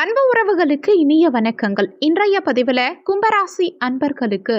அன்பு உறவுகளுக்கு இனிய வணக்கங்கள். இன்றைய பதிவில் கும்பராசி அன்பர்களுக்கு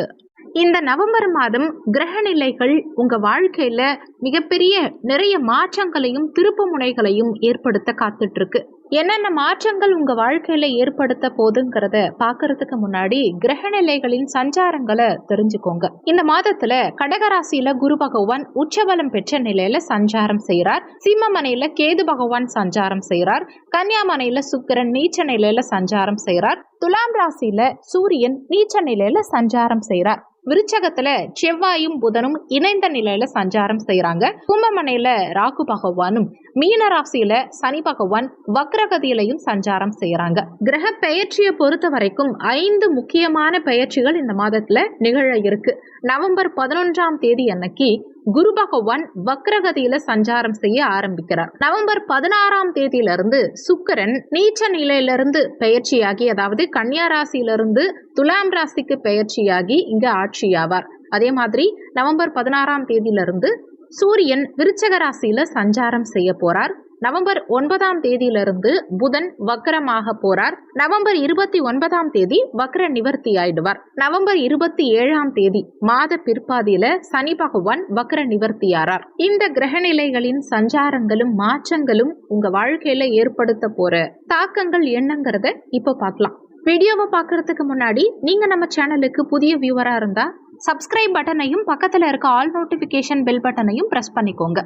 இந்த நவம்பர் மாதம் கிரக நிலைகள் உங்க வாழ்க்கையில மிகப்பெரிய நிறைய மாற்றங்களையும் திருப்பு முனைகளையும் ஏற்படுத்த காத்துட்டு இருக்கு. என்னென்ன மாற்றங்கள் உங்க வாழ்க்கையில ஏற்படுத்த போதுங்கிறத பார்க்கறதுக்கு முன்னாடி கிரக நிலைகளின் சஞ்சாரங்களை தெரிஞ்சுக்கோங்க. இந்த மாதத்துல கடகராசியில குரு பகவான் உச்சபலம் பெற்ற நிலையில சஞ்சாரம் செய்யறார் சிம்மமனையில கேது பகவான் சஞ்சாரம் செய்யறார் கன்னியாமனையில சுக்கிரன் நீச்ச நிலையில சஞ்சாரம் செய்யறார் துலாம் ராசியில சூரியன் நீச்ச நிலையில சஞ்சாரம் செய்யறார் விருச்சகத்துல செவ்வாயும் புதனும் இணைந்த நிலையில சஞ்சாரம் செய்யறாங்க கும்பமனையில ராகு பகவானும் மீன ராசியில சனி பகவான் வக்ர வக்ரகதியிலையும் சஞ்சாரம் செய்யறாங்க. கிரக பெயர்ச்சியை பொறுத்த வரைக்கும் ஐந்து முக்கியமான பெயர்ச்சிகள் இந்த மாதத்துல நிகழ இருக்கு. நவம்பர் பதினொன்றாம் தேதி அன்னைக்கு குரு பகவான் வக்ரகதியில சஞ்சாரம் செய்ய ஆரம்பிக்கிறார். நவம்பர் பதினாறாம் தேதியிலிருந்து சுக்கரன் நீச்ச நிலையிலிருந்து பெயர்ச்சியாகி அதாவது கன்னியா ராசியிலிருந்து துலாம் ராசிக்கு பெயர்ச்சியாகி இங்க ஆட்சியாவார். அதே மாதிரி நவம்பர் பதினாறாம் தேதியிலிருந்து சூரியன் விருச்சக ராசியில சஞ்சாரம் செய்ய போறார். நவம்பர் ஒன்பதாம் தேதியிலிருந்து புதன் வக்கரமாக போறார். நவம்பர் இருபத்தி ஒன்பதாம் தேதி வக்ர நிவர்த்தி ஆயிடுவார். நவம்பர் இருபத்தி ஏழாம் தேதி மாத பிற்பாதியில சனி பகவான் வக்ர நிவர்த்தியாரார் இந்த கிரகநிலைகளின் சஞ்சாரங்களும் மாற்றங்களும் உங்க வாழ்க்கையில ஏற்படுத்த போற தாக்கங்கள் என்னங்கிறத இப்போ பார்க்கலாம். வீடியோவை பார்க்கறதுக்கு முன்னாடி நீங்க நம்ம சேனலுக்கு புதிய வியூவரா இருந்தா சப்ஸ்கிரைப் பட்டனையும் பக்கத்துல இருக்க ஆல் நோட்டிபிகேஷன் பெல் பட்டனையும் பிரஸ் பண்ணிக்கோங்க.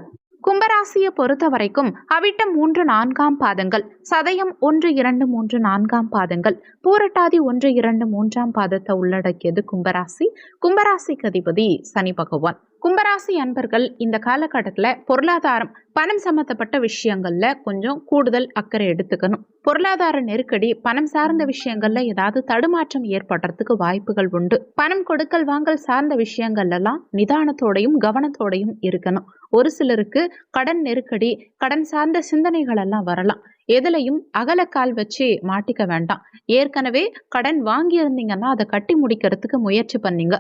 கும்பராசியை பொறுத்த வரைக்கும் அவிட்டம் மூன்று நான்காம் பாதங்கள் சதயம் ஒன்று இரண்டு மூன்று நான்காம் பாதங்கள் பூரட்டாதி ஒன்று இரண்டு மூன்றாம் பாதத்தை உள்ளடக்கியது கும்பராசி. கும்பராசிக்கு அதிபதி சனி பகவான். கும்பராசி அன்பர்கள் இந்த காலகட்டத்தில் பொருளாதாரம் பணம் சம்மந்தப்பட்ட விஷயங்களில் கொஞ்சம் கூடுதல் அக்கறை எடுத்துக்கணும். பொருளாதார நெருக்கடி பணம் சார்ந்த விஷயங்கள்ல ஏதாவது தடுமாற்றம் ஏற்படுறதுக்கு வாய்ப்புகள் உண்டு. பணம் கொடுக்கல் வாங்கல் சார்ந்த விஷயங்கள்லாம் நிதானத்தோடையும் கவனத்தோடையும் இருக்கணும். ஒரு சிலருக்கு கடன் நெருக்கடி கடன் சார்ந்த சிந்தனைகள் எல்லாம் வரலாம். எதுலையும் அகலக்கால் வச்சு மாட்டிக்க வேண்டாம். ஏற்கனவே கடன் வாங்கியிருந்தீங்கன்னா அதை கட்டி முடிக்கிறதுக்கு முயற்சி பண்ணீங்க.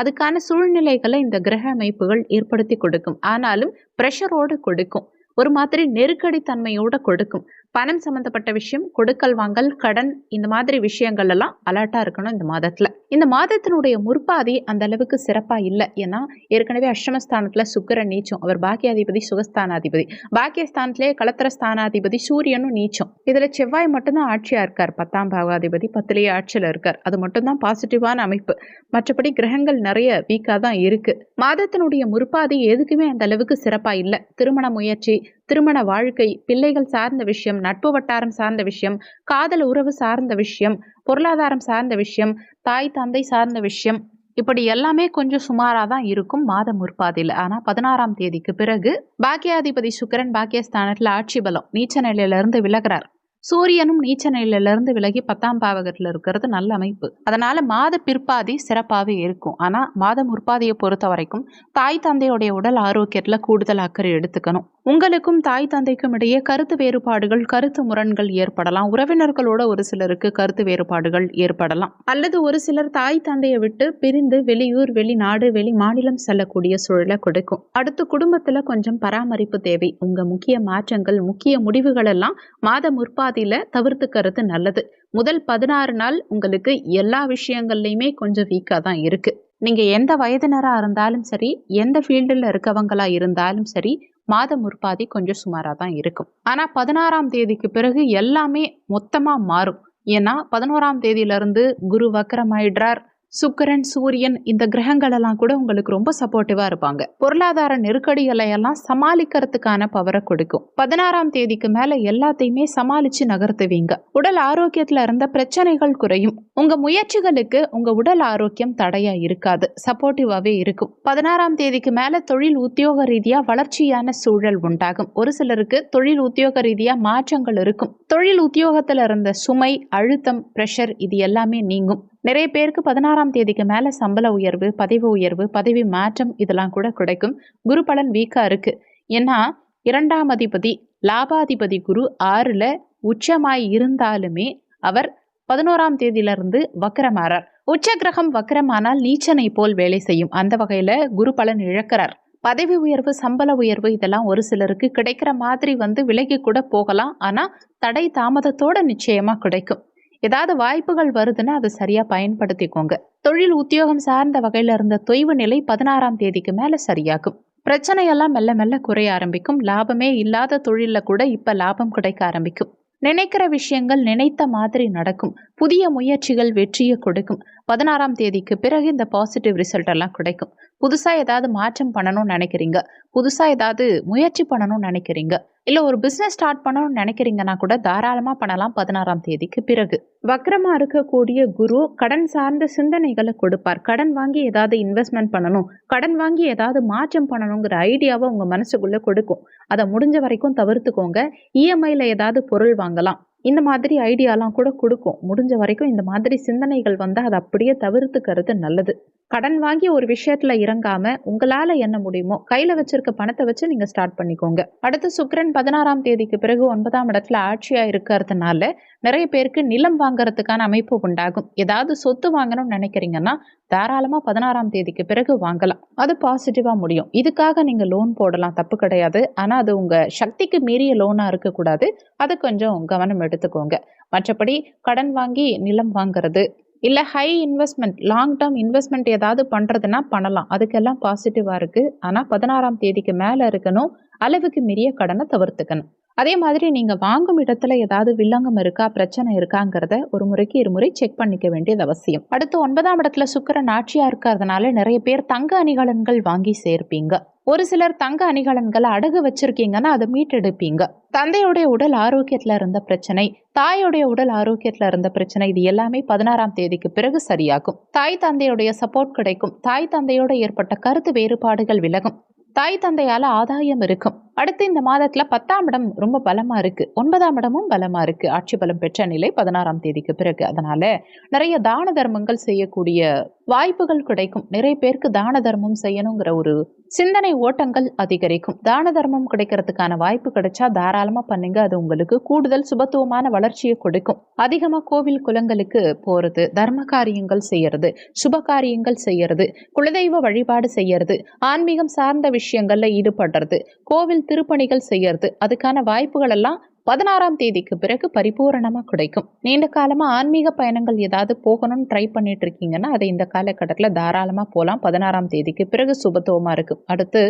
அதுக்கான சூழ்நிலைகளை இந்த கிரக அமைப்புகள் ஏற்படுத்தி கொடுக்கும். ஆனாலும் ப்ரெஷரோடு கொடுக்கும். ஒரு மாதிரி நெருக்கடி தன்மையோட கொடுக்கும். பணம் சம்மந்தப்பட்ட விஷயம் கொடுக்கல் வாங்கல் கடன் இந்த மாதிரி விஷயங்கள் எல்லாம் அலர்ட்டாக இருக்கணும் இந்த மாதத்தில். இந்த மாதத்தினுடைய முற்பாதி அந்த அளவுக்கு சிறப்பாக இல்லை. ஏன்னா ஏற்கனவே அஷ்டமஸ்தானத்தில் சுக்கரன் நீச்சம் அவர் பாக்கியாதிபதி சுகஸ்தானாதிபதி. பாக்கியஸ்தானத்திலே கலத்திர ஸ்தானாதிபதி சூரியனும் நீச்சம். இதில் செவ்வாய் மட்டும்தான் ஆட்சியாக இருக்கார். பத்தாம் பாகாதிபதி பத்திலேயே ஆட்சியில் இருக்கார். அது மட்டும்தான் பாசிட்டிவான அமைப்பு. மற்றபடி கிரகங்கள் நிறைய வீக்காக தான் இருக்குது மாதத்தினுடைய முற்பாதி எதுக்குமே அந்த அளவுக்கு சிறப்பாக இல்லை. திருமண முயற்சி திருமண வாழ்க்கை பிள்ளைகள் சார்ந்த விஷயம் நட்பு வட்டாரம் சார்ந்த விஷயம் காதல் உறவு சார்ந்த விஷயம் பொருளாதாரம் சார்ந்த விஷயம் தாய் தந்தை சார்ந்த விஷயம் இப்படி எல்லாமே கொஞ்சம் சுமாராக தான் இருக்கும் மாதம் முற்பாதையில். ஆனால் பதினாறாம் தேதிக்கு பிறகு பாக்கியாதிபதி சுக்கரன் பாக்கியஸ்தானத்தில் ஆட்சி பலம் நீச்ச நிலையிலிருந்து விலகிறார். சூரியனும் நீச்ச நிலையிலிருந்து விலகி பத்தாம் பாவகத்தில் இருக்கிறது நல்ல அமைப்பு. அதனால மாத பிற்பாதி சிறப்பாகவே இருக்கும். ஆனால் மாத முற்பாதியை பொறுத்த வரைக்கும் தாய் தந்தையுடைய உடல் ஆரோக்கியத்தில் கூடுதல் அக்கறை எடுத்துக்கணும். உங்களுக்கும் தாய் தந்தைக்கும் இடையே கருத்து வேறுபாடுகள் கருத்து முரண்கள் ஏற்படலாம். உறவினர்களோட ஒரு சிலருக்கு கருத்து வேறுபாடுகள் ஏற்படலாம். அல்லது ஒரு சிலர் தாய் தந்தையை விட்டு பிரிந்து வெளியூர் வெளிநாடு வெளி மாநிலம் செல்லக்கூடிய சூழலை கொடுக்கும். அடுத்து குடும்பத்தில் கொஞ்சம் பராமரிப்பு தேவை. உங்க முக்கிய மாற்றங்கள் முக்கிய முடிவுகள் எல்லாம் மாத முற்பாதியில தவிர்த்துக்கிறது நல்லது. முதல் பதினாறு நாள் உங்களுக்கு எல்லா விஷயங்கள்லையுமே கொஞ்சம் வீக்காக தான் இருக்கு. நீங்கள் எந்த வயதினராக இருந்தாலும் சரி எந்த ஃபீல்டில் இருக்கவங்களா இருந்தாலும் சரி மாத முற்பாதி கொஞ்சம் சுமாராக தான் இருக்கும். ஆனால் பதினாறாம் தேதிக்கு பிறகு எல்லாமே மொத்தமாக மாறும். ஏன்னா பதினோராம் தேதியிலிருந்து குரு வக்கரமாயிடுறார் சுக்கரன் சூரியன் இந்த கிரகங்கள் எல்லாம் கூட உங்களுக்கு ரொம்ப சப்போர்ட்டிவா இருப்பாங்க. பொருளாதார நெருக்கடிகளை எல்லாம் சமாளிக்கிறதுக்கான பவரை கொடுக்கும். பதினாறாம் தேதிக்கு மேல எல்லாத்தையுமே சமாளிச்சு நகர்த்துவீங்க. உடல் ஆரோக்கியத்துல இருந்த பிரச்சனைகள் குறையும். உங்க முயற்சிகளுக்கு உங்க உடல் ஆரோக்கியம் தடையா இருக்காது. சப்போர்ட்டிவாவே இருக்கும். பதினாறாம் தேதிக்கு மேல தொழில் உத்தியோக ரீதியா வளர்ச்சியான சூழல் உண்டாகும். ஒரு சிலருக்கு தொழில் உத்தியோக ரீதியா மாற்றங்கள் இருக்கும். தொழில் உத்தியோகத்துல இருந்த சுமை அழுத்தம் பிரஷர் இது எல்லாமே நீங்கும். நிறைய பேருக்கு பதினாறாம் தேதிக்கு மேலே சம்பள உயர்வு பதவி உயர்வு பதவி மாற்றம் இதெல்லாம் கூட கிடைக்கும். குரு பலன் வீக்காக இருக்குது ஏன்னா இரண்டாம் அதிபதி லாபாதிபதி குரு ஆறில் உச்சமாய் இருந்தாலுமே அவர் பதினோராம் தேதியிலிருந்து வக்கரமாறார். உச்ச கிரகம் வக்கரமானால் நீச்சனை போல் வேலை செய்யும். அந்த வகையில் குரு பலன் இழக்கிறார். பதவி உயர்வு சம்பள உயர்வு இதெல்லாம் ஒரு சிலருக்கு கிடைக்கிற மாதிரி வந்து விலகி கூட போகலாம். ஆனால் தடை தாமதத்தோட நிச்சயமாக கிடைக்கும். ஏதாவது வாய்ப்புகள் வருதுன்னா அதை சரியாக பயன்படுத்திக்கோங்க. தொழில் உத்தியோகம் சார்ந்த வகையில் இருந்த தொய்வு நிலை பதினாறாம் தேதிக்கு மேலே சரியாகும். பிரச்சனையெல்லாம் மெல்ல மெல்ல குறைய ஆரம்பிக்கும். லாபமே இல்லாத தொழிலில் கூட இப்போ லாபம் கிடைக்க ஆரம்பிக்கும். நினைக்கிற விஷயங்கள் நினைத்த மாதிரி நடக்கும். புதிய முயற்சிகள் வெற்றியை கொடுக்கும். பதினாறாம் தேதிக்கு பிறகு இந்த பாசிட்டிவ் ரிசல்ட் எல்லாம் கிடைக்கும். புதுசாக ஏதாவது மாற்றம் பண்ணணும்னு நினைக்கிறீங்க? புதுசாக ஏதாவது முயற்சி பண்ணணும்னு நினைக்கிறீங்க? இல்லை ஒரு பிஸ்னஸ் ஸ்டார்ட் பண்ணணும்னு நினைக்கிறீங்கன்னா கூட தாராளமாக பண்ணலாம் பதினாறாம் தேதிக்கு பிறகு. வக்கரமாக இருக்கக்கூடிய குரு கடன் சார்ந்த சிந்தனைகளை கொடுப்பார். கடன் வாங்கி ஏதாவது இன்வெஸ்ட்மெண்ட் பண்ணணும். கடன் வாங்கி ஏதாவது மாற்றம் பண்ணணுங்கிற ஐடியாவை உங்கள் மனசுக்குள்ளே கொடுக்கும். அதை முடிஞ்ச வரைக்கும் தவிர்த்துக்கோங்க. இஎம்ஐயில் ஏதாவது பொருள் வாங்கலாம். இந்த மாதிரி ஐடியாலாம் கூட கொடுக்கும். முடிஞ்ச வரைக்கும் இந்த மாதிரி சிந்தனைகள் வந்து அதை அப்படியே தவிர்த்துக்கிறது நல்லது. கடன் வாங்கி ஒரு விஷயத்துல இறங்காம உங்களால என்ன முடியுமோ கையில வச்சிருக்க பணத்தை வச்சு நீங்க ஸ்டார்ட் பண்ணிக்கோங்க. அடுத்து சுக்கிரன் பதினாறாம் தேதிக்கு பிறகு ஒன்பதாம் இடத்துல ஆட்சியா இருக்கிறதுனால நிறைய பேருக்கு நிலம் வாங்குறதுக்கான அமைப்பு உண்டாகும். ஏதாவது சொத்து வாங்கணும்னு நினைக்கிறீங்கன்னா தாராளமா பதினாறாம் தேதிக்கு பிறகு வாங்கலாம். அது பாசிட்டிவா முடியும். இதுக்காக நீங்க லோன் போடலாம். தப்பு கிடையாது. ஆனா அது உங்க சக்திக்கு மீறிய லோனா இருக்கக்கூடாது. அது கொஞ்சம் கவனம் எடுத்துக்கோங்க. மற்றபடி கடன் வாங்கி நிலம் வாங்குறது இல்லை high investment long term investment ஏதாவது பண்ணுறதுனா பண்ணலாம். அதுக்கெல்லாம் பாசிட்டிவாக இருக்குது ஆனால் பதினாறாம் தேதிக்கு மேலே இருக்கணும். அளவுக்கு மீறிய கடனை தவிர்த்துக்கணும். அதே மாதிரி நீங்கள் வாங்கும் இடத்துல ஏதாவது வில்லங்கம் இருக்கா பிரச்சனை இருக்காங்கிறத ஒரு முறைக்கு இருமுறை செக் பண்ணிக்க வேண்டியது அவசியம். அடுத்து ஒன்பதாம் இடத்துல சுக்கரன் ஆட்சியாக இருக்கிறதுனால நிறைய பேர் தங்க அணிகலன்கள் வாங்கி சேர்ப்பீங்க. ஒரு சிலர் தங்க அணிகலன்களை அடகு வச்சிருக்கீங்கன்னா அதை மீட்டெடுப்பீங்க. தந்தையுடைய உடல் ஆரோக்கியத்தில் இருந்த பிரச்சனை தாயுடைய உடல் ஆரோக்கியத்தில் இருந்த பிரச்சனை இது எல்லாமே பதினாறாம் தேதிக்கு பிறகு சரியாகும். தாய் தந்தையுடைய சப்போர்ட் கிடைக்கும். தாய் தந்தையோட ஏற்பட்ட கருத்து வேறுபாடுகள் விலகும். தாய் தந்தையால் ஆதாயம் இருக்கும். அடுத்து இந்த மாதத்துல பத்தாம் இடம் ரொம்ப பலமா இருக்கு. ஒன்பதாம் இடமும் பலமா இருக்கு. ஆட்சி பலம் பெற்ற நிலை பதினாறாம் தேதிக்கு பிறகு. அதனால நிறைய தான தர்மங்கள் செய்யக்கூடிய வாய்ப்புகள் கிடைக்கும். நிறைய பேருக்கு தான தர்மம் செய்யணுங்கிற ஒரு சிந்தனை ஓட்டங்கள் அதிகரிக்கும். தான தர்மம் கிடைக்கிறதுக்கான வாய்ப்பு கிடைச்சா தாராளமா பண்ணுங்க. அது உங்களுக்கு கூடுதல் சுபத்துவமான வளர்ச்சியை கொடுக்கும். அதிகமா கோவில் குலங்களுக்கு போறது தர்ம காரியங்கள் செய்யறது சுப காரியங்கள் செய்யறது குலதெய்வ வழிபாடு செய்யறது ஆன்மீகம் சார்ந்த விஷயங்கள்ல ஈடுபடுறது கோவில் திருப்பணிகள் செய்யறது. அதுக்கான வாய்ப்புகள் எல்லாம் பதினாறாம் தேதிக்கு பிறகு பரிபூரணமாக கிடைக்கும். நீண்ட காலமாக ஆன்மீக பயணங்கள் ஏதாவது போகணும்னு ட்ரை பண்ணிட்டு இருக்கீங்கன்னா அதை இந்த காலகட்டத்தில் தாராளமாக போகலாம் பதினாறாம் தேதிக்கு பிறகு சுபத்துவமாக இருக்கும். அடுத்து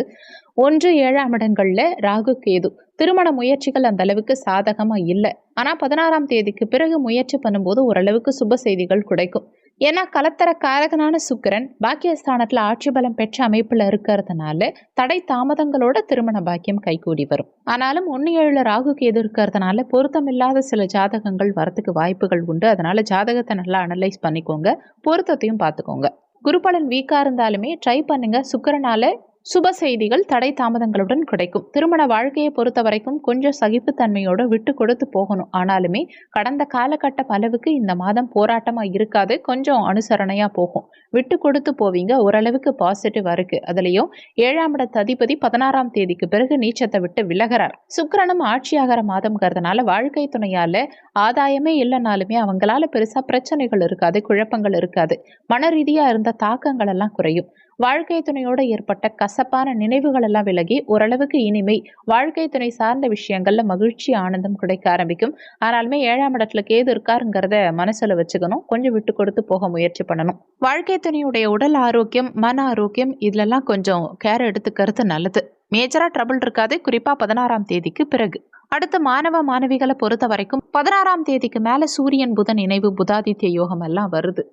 ஒன்று ஏழாம் இடங்களில் ராகு கேது. திருமண முயற்சிகள் அந்த அளவுக்கு சாதகமாக இல்லை. ஆனால் பதினாறாம் தேதிக்கு பிறகு முயற்சி பண்ணும்போது ஓரளவுக்கு சுப செய்திகள் கிடைக்கும். ஏன்னா கலத்தர காரகனான சுக்கரன் பாக்கியஸ்தானத்தில் ஆட்சி பலம் பெற்ற அமைப்பில் இருக்கிறதுனால தடை தாமதங்களோட திருமண பாக்கியம் கைகூடி வரும். ஆனாலும் ஒன்று ஏழுல ராகுக்கு எது இருக்கிறதுனால பொருத்தமில்லாத சில ஜாதகங்கள் வரத்துக்கு வாய்ப்புகள் உண்டு. அதனால ஜாதகத்தை நல்லா அனலைஸ் பண்ணிக்கோங்க. பொருத்தத்தையும் பார்த்துக்கோங்க. குருபலன் வீக்காக இருந்தாலுமே ட்ரை பண்ணுங்க. சுக்கரனால் சுப செய்திகள் தடை தாமதங்களுடன் கிடைக்கும். திருமண வாழ்க்கையை பொறுத்த வரைக்கும் கொஞ்சம் சகிப்புத்தன்மையோடு விட்டு கொடுத்து போகணும். ஆனாலுமே கடந்த காலகட்ட அளவுக்கு இந்த மாதம் போராட்டமா இருக்காது. கொஞ்சம் அனுசரணையா போகும். விட்டு கொடுத்து போவீங்க. ஓரளவுக்கு பாசிட்டிவ் இருக்கு. அதுலேயும் ஏழாம் இட அதிபதி பதினாறாம் தேதிக்கு பிறகு நீச்சத்தை விட்டு விலகிறார். சுக்கிரனும் ஆட்சியாகிற மாதம்ங்கிறதுனால வாழ்க்கை துணையால ஆதாயமே இல்லைனாலுமே அவங்களால பெருசா பிரச்சனைகள் இருக்காது. குழப்பங்கள் இருக்காது. மன ரீதியா இருந்த தாக்கங்கள் எல்லாம் குறையும். வாழ்க்கை துணையோட ஏற்பட்ட கசப்பான நினைவுகள் எல்லாம் விலகி ஓரளவுக்கு இனிமை வாழ்க்கை துணை சார்ந்த விஷயங்கள்ல மகிழ்ச்சி ஆனந்தம் கிடைக்க ஆரம்பிக்கும். ஆனாலுமே ஏழாம் இடத்துல கேது இருக்காருங்கிறத மனசுல வச்சுக்கணும். கொஞ்சம் விட்டு கொடுத்து போக முயற்சி பண்ணணும். வாழ்க்கை துணையுடைய உடல் ஆரோக்கியம் மன ஆரோக்கியம் இதுலலாம் கொஞ்சம் கேர் எடுத்துக்கிறது நல்லது. மேஜரா ட்ரபிள் இருக்காது. குறிப்பா பதினாறாம் தேதிக்கு பிறகு. அடுத்து மாணவ மாணவிகளை பொறுத்த வரைக்கும் பதினாறாம் தேதிக்கு மேல சூரியன் புதன் இணைவு புதாதித்ய யோகம் எல்லாம் வருது.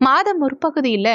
மாதம் முற்பகுதியில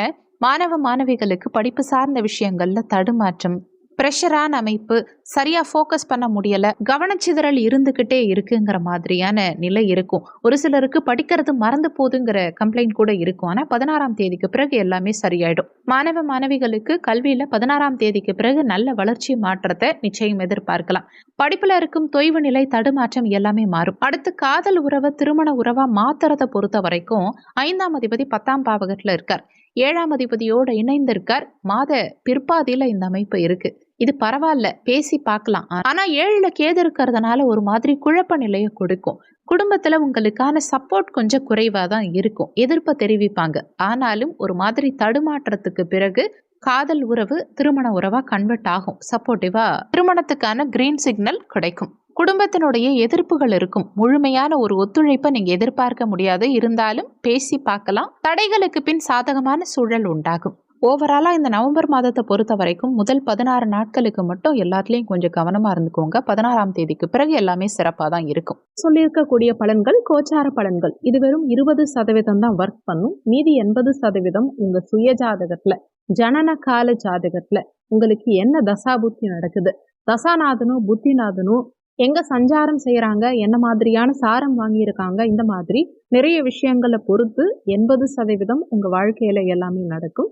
மாணவ மாணவிகளுக்கு படிப்பு சார்ந்த விஷயங்களில் தடுமாற்றம் ப்ரெஷரான அமைப்பு சரியா ஃபோக்கஸ் பண்ண முடியல கவனச்சிதறல் இருந்துக்கிட்டே இருக்குங்கிற மாதிரியான நிலை இருக்கும். ஒரு சிலருக்கு படிக்கிறது மறந்து போதுங்கிற கம்ப்ளைண்ட் கூட இருக்கும். ஆனால் பதினாறாம் தேதிக்கு பிறகு எல்லாமே சரியாயிடும். மாணவ மாணவிகளுக்கு கல்வியில பதினாறாம் தேதிக்கு பிறகு நல்ல வளர்ச்சி மாற்றத்தை நிச்சயம் எதிர்பார்க்கலாம். படிப்புல இருக்கும் தொய்வு நிலை தடுமாற்றம் எல்லாமே மாறும். அடுத்து காதல் உறவை திருமண உறவா மாத்துறதை பொறுத்த வரைக்கும் ஐந்தாம் அதிபதி பத்தாம் பாவகத்துல இருக்கார். ஏழாம் அதிபதியோட இணைந்திருக்கார். மாத பிற்பாதியில இந்த அமைப்பு இருக்கு. இது பரவாயில்ல பேசி பார்க்கலாம். ஆனால் ஏழில் கேது இருக்கிறதுனால ஒரு மாதிரி குழப்ப நிலையை கொடுக்கும். குடும்பத்தில் உங்களுக்கான சப்போர்ட் கொஞ்சம் குறைவாக தான் இருக்கும். எதிர்ப்பை தெரிவிப்பாங்க. ஆனாலும் ஒரு மாதிரி தடுமாற்றத்துக்கு பிறகு காதல் உறவு திருமண உறவாக கன்வெர்ட் ஆகும். சப்போர்ட்டிவா திருமணத்துக்கான கிரீன் சிக்னல் கிடைக்கும். குடும்பத்தினுடைய எதிர்ப்புகள் இருக்கும். முழுமையான ஒரு ஒத்துழைப்பை நீங்க எதிர்பார்க்க முடியாது. இருந்தாலும் பேசி பார்க்கலாம். தடைகளுக்கு பின் சாதகமான சூழல் உண்டாகும். ஓவராலாக இந்த நவம்பர் மாதத்தை பொறுத்த வரைக்கும் முதல் பதினாறு நாட்களுக்கு மட்டும் எல்லாத்துலேயும் கொஞ்சம் கவனமாக இருந்துக்கோங்க. பதினாறாம் தேதிக்கு பிறகு எல்லாமே சிறப்பாக தான் இருக்கும். சொல்லியிருக்கக்கூடிய பலன்கள் கோச்சார பலன்கள். இது வெறும் இருபது சதவீதம் தான் ஒர்க் பண்ணும். மீதி எண்பது சதவீதம் உங்கள் சுய ஜாதகத்தில் ஜனன கால ஜாதகத்தில் உங்களுக்கு என்ன தசாபுத்தி நடக்குது? தசாநாதனும் புத்திநாதனும் எங்க சஞ்சாரம் செய்யறாங்க என்ன மாதிரியான சாரம் வாங்கியிருக்காங்க? இந்த மாதிரி நிறைய விஷயங்களை பொறுத்து எண்பது சதவீதம் உங்க வாழ்க்கையில எல்லாமே நடக்கும்.